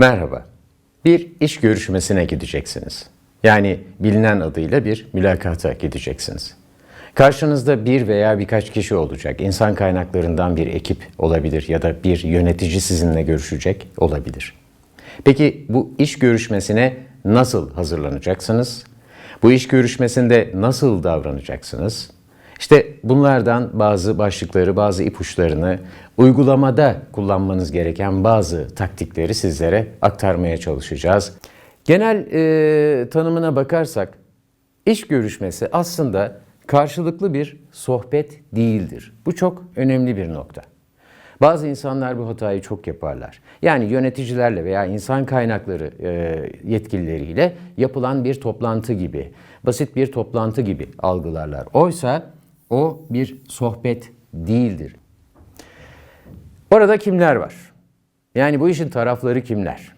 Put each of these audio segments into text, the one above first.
Merhaba. Bir iş görüşmesine gideceksiniz. Yani bilinen adıyla bir mülakata gideceksiniz. Karşınızda bir veya birkaç kişi olacak. İnsan kaynaklarından bir ekip olabilir ya da bir yönetici sizinle görüşecek olabilir. Peki bu iş görüşmesine nasıl hazırlanacaksınız? Bu iş görüşmesinde nasıl davranacaksınız? İşte bunlardan bazı başlıkları, bazı ipuçlarını, uygulamada kullanmanız gereken bazı taktikleri sizlere aktarmaya çalışacağız. Genel e, tanımına bakarsak, iş görüşmesi aslında karşılıklı bir sohbet değildir. Bu çok önemli bir nokta. Bazı insanlar bu hatayı çok yaparlar. Yani yöneticilerle veya insan kaynakları e, yetkilileriyle yapılan bir toplantı gibi, basit bir toplantı gibi algılarlar. Oysa o bir sohbet değildir. Orada kimler var? Yani bu işin tarafları kimler?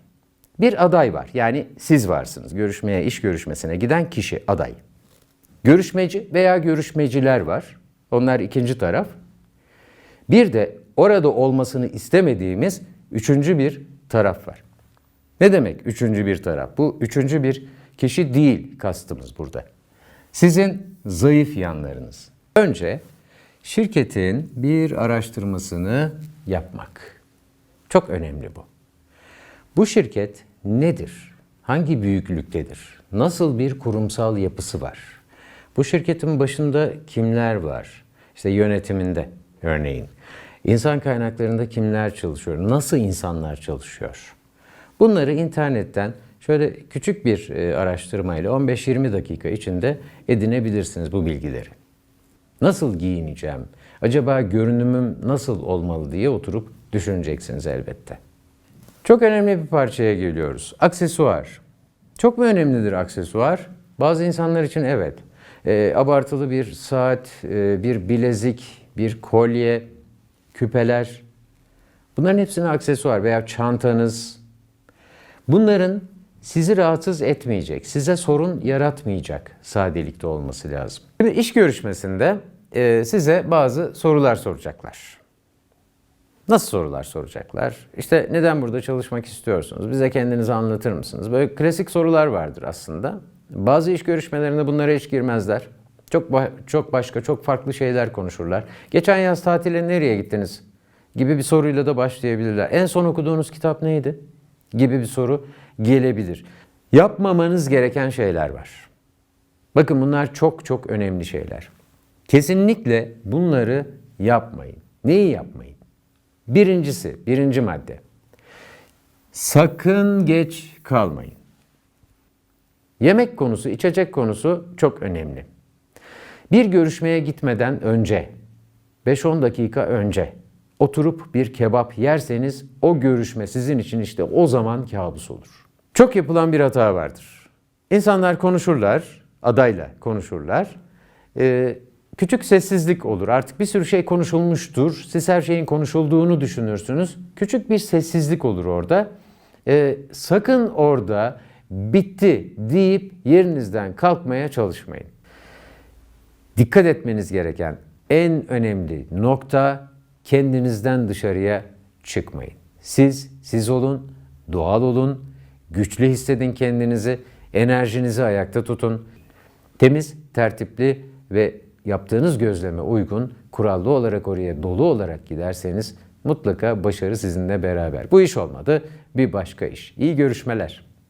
Bir aday var. Yani siz varsınız. Görüşmeye, iş görüşmesine giden kişi aday. Görüşmeci veya görüşmeciler var. Onlar ikinci taraf. Bir de orada olmasını istemediğimiz üçüncü bir taraf var. Ne demek üçüncü bir taraf? Bu üçüncü bir kişi değil kastımız burada. Sizin zayıf yanlarınız. Önce şirketin bir araştırmasını yapmak. Çok önemli bu. Bu şirket nedir? Hangi büyüklüktedir? Nasıl bir kurumsal yapısı var? Bu şirketin başında kimler var? İşte yönetiminde örneğin. İnsan kaynaklarında kimler çalışıyor? Nasıl insanlar çalışıyor? Bunları internetten şöyle küçük bir e, araştırmayla 15-20 dakika içinde edinebilirsiniz bu bilgileri. Nasıl giyineceğim? Acaba görünümüm nasıl olmalı diye oturup düşüneceksiniz elbette. Çok önemli bir parçaya geliyoruz. Aksesuar. Çok mu önemlidir aksesuar? Bazı insanlar için evet. E, abartılı bir saat, e, bir bilezik, bir kolye, küpeler. Bunların hepsine aksesuar veya çantanız. Bunların sizi rahatsız etmeyecek, size sorun yaratmayacak sadelikte olması lazım. Şimdi iş görüşmesinde e, size bazı sorular soracaklar. Nasıl sorular soracaklar? İşte neden burada çalışmak istiyorsunuz? Bize kendinizi anlatır mısınız? Böyle klasik sorular vardır aslında. Bazı iş görüşmelerinde bunlara hiç girmezler. Çok ba- çok başka, çok farklı şeyler konuşurlar. Geçen yaz tatile nereye gittiniz? Gibi bir soruyla da başlayabilirler. En son okuduğunuz kitap neydi? Gibi bir soru gelebilir. Yapmamanız gereken şeyler var. Bakın bunlar çok çok önemli şeyler. Kesinlikle bunları yapmayın. Neyi yapmayın? Birincisi, birinci madde. Sakın geç kalmayın. Yemek konusu, içecek konusu çok önemli. Bir görüşmeye gitmeden önce, 5-10 dakika önce oturup bir kebap yerseniz o görüşme sizin için işte o zaman kabus olur. Çok yapılan bir hata vardır. İnsanlar konuşurlar, adayla konuşurlar. Ee, küçük sessizlik olur. Artık bir sürü şey konuşulmuştur. Siz her şeyin konuşulduğunu düşünürsünüz. Küçük bir sessizlik olur orada. Ee, sakın orada bitti deyip yerinizden kalkmaya çalışmayın. Dikkat etmeniz gereken en önemli nokta kendinizden dışarıya çıkmayın. Siz siz olun, doğal olun, güçlü hissedin kendinizi, enerjinizi ayakta tutun. Temiz, tertipli ve yaptığınız gözleme uygun, kurallı olarak oraya dolu olarak giderseniz mutlaka başarı sizinle beraber. Bu iş olmadı, bir başka iş. İyi görüşmeler.